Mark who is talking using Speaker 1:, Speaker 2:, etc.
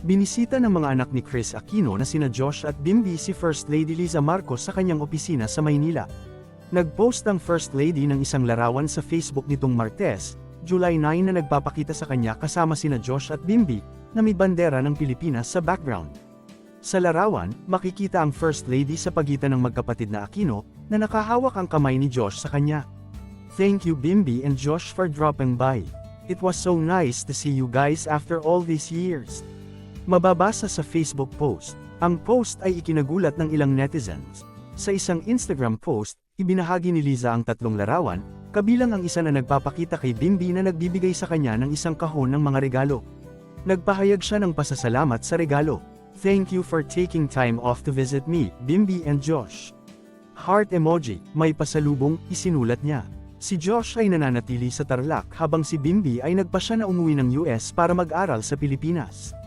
Speaker 1: Binisita ng mga anak ni Chris Aquino na sina Josh at Bimby si First Lady Liza Marcos sa kanyang opisina sa Maynila. Nag-post ang First Lady ng isang larawan sa Facebook nitong Martes, July 9 na nagpapakita sa kanya kasama sina Josh at Bimby, na may bandera ng Pilipinas sa background. Sa larawan, makikita ang First Lady sa pagitan ng magkapatid na Aquino, na nakahawak ang kamay ni Josh sa kanya. Thank you Bimby and Josh for dropping by. It was so nice to see you guys after all these years. Mababasa sa Facebook post. Ang post ay ikinagulat ng ilang netizens. Sa isang Instagram post, ibinahagi ni Liza ang tatlong larawan, kabilang ang isa na nagpapakita kay Bimby na nagbibigay sa kanya ng isang kahon ng mga regalo. Nagpahayag siya ng pasasalamat sa regalo. Thank you for taking time off to visit me, Bimby and Josh. Heart emoji, may pasalubong, isinulat niya. Si Josh ay nananatili sa Tarlac habang si Bimby ay nagpasya na umuwi ng US para mag-aral sa Pilipinas.